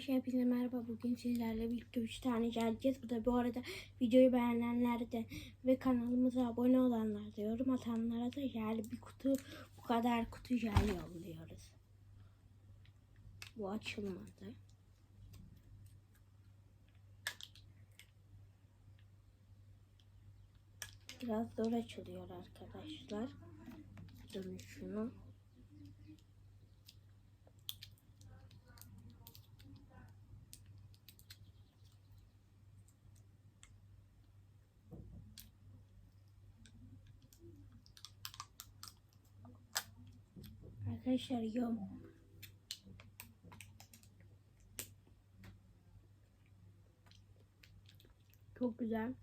Hepinize merhaba. Bugün sizlerle birlikte 3 tane geleceğiz. Bu da bu arada videoyu beğenenler de ve kanalımıza abone olanlar da yorum atanlara da yani bir kutu bu kadar kutu jel yolluyoruz. Bu açılmadı. Biraz zor açılıyor arkadaşlar. Durun Arkadaşlar yok. Çok güzel.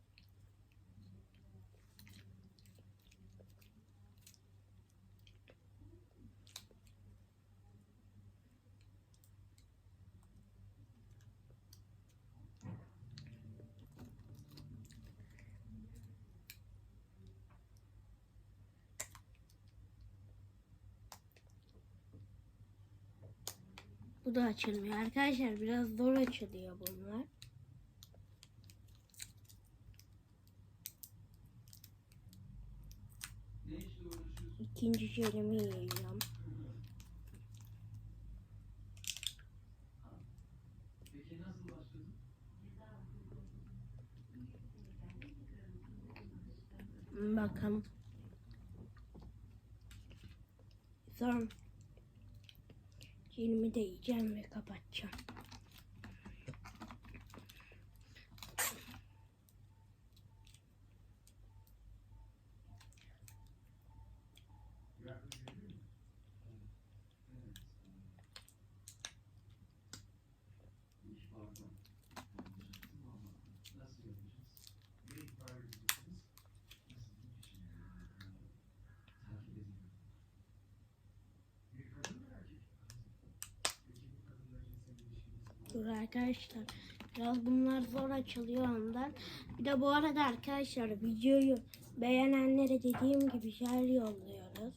Bu da açılmıyor. Arkadaşlar biraz zor açılıyor bunlar. İkinci jelimi yiyeceğim. Bakalım. Sonra jelimi de yiyeceğim ve kapatacağım. Dur arkadaşlar. Biraz bunlar zor açılıyor ondan. Bir de bu arada arkadaşlar videoyu beğenenlere dediğim gibi jel yolluyoruz.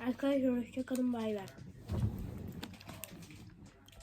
Arkadaşlar hoşçakalın bay bay.